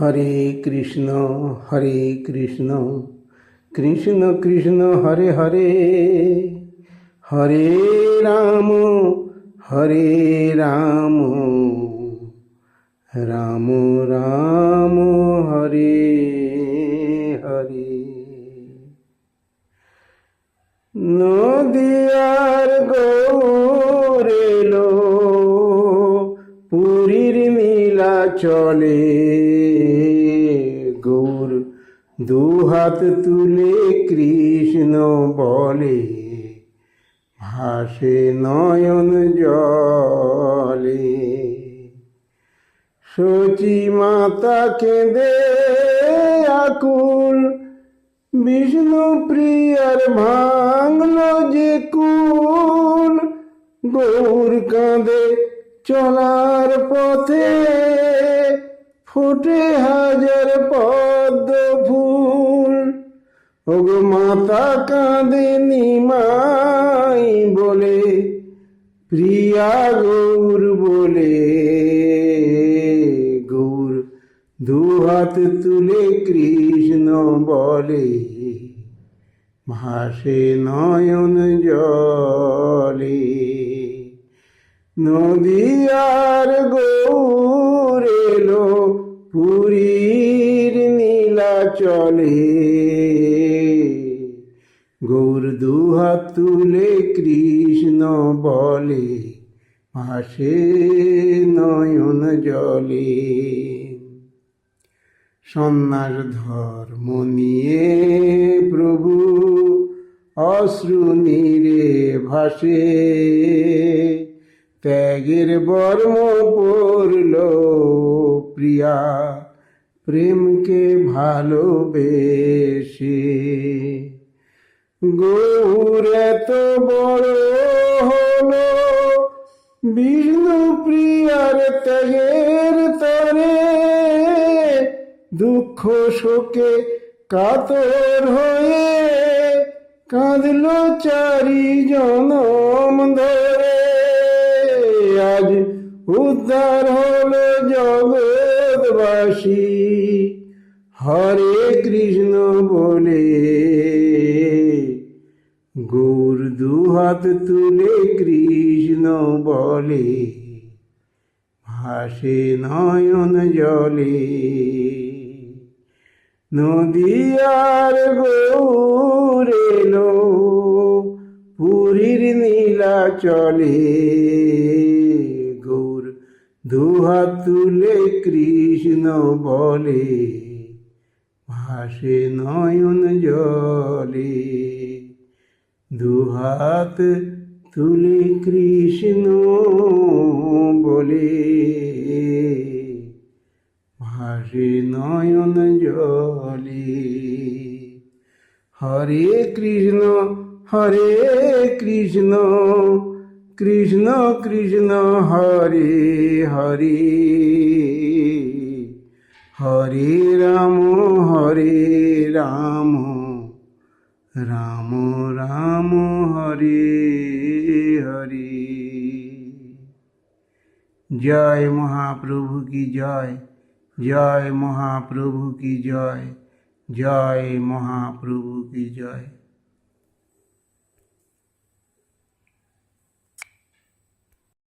হরে কৃষ্ণ হরে কৃষ্ণ কৃষ্ণ কৃষ্ণ, হরে হরে হরে রাম হরে রাম রাম রাম, হরে হরে। নদিয়ার গৌরেলো পুরীর নীলা চলে। দুহাত তুলে কৃষ্ণ বলে, ভাসে নয়ন জলে। সচি মাতা কেঁদে আকুল, বিষ্ণু প্রিয়ার ভাঙল যে কুল। গৌর কাঁদে চলার পথে ফুটে হাজার পদ্ম ফুল। ওগো মাতা কাঁদে নিমাই বলে, প্রিয়া গৌর বলে, গৌর দুহাত তুলে কৃষ্ণ বলে। ভাসে নয়ন জলে, নদী আর গৌর চলে। গৌর দুহাত তুলে কৃষ্ণ বলে ভাসে নয়ন জলে। সন্ন্যাস ধর্ম নিয়ে প্রভু অশ্রু নীরে ভাসে। ত্যাগের বর্ম পড়ল প্রিয়া প্রেমকে ভালোবেসে। গৌর এত বড় হলো, বিষ্ণু প্রিয়ার ত্যাগের তরে। দুঃখ শোকে কাতর হয়ে কাঁদল চারি জনম ধরে। আজ উদ্ধার হলো জগৎবাসী হরে কৃষ্ণ বলে গৌর দুহাত তুলে কৃষ্ণ বলে, ভাসে নয়ন জলে। নদিয়ার গৌরেলো পুরীর নীলা চলে দুহাত তুলে কৃষ্ণ বলে, ভাসে নয়ন জলে। দুহাত তুলে কৃষ্ণ বলে, ভাসে নয়ন জলে। হরে কৃষ্ণ হরে কৃষ্ণ কৃষ্ণ কৃষ্ণ হরে হরে। হরে রাম হরে রাম রাম রাম, হরে হরে। জয় মহাপ্রভু কি জয়? জয় মহাপ্রভু কি জয়? জয় মহাপ্রভু কি জয়?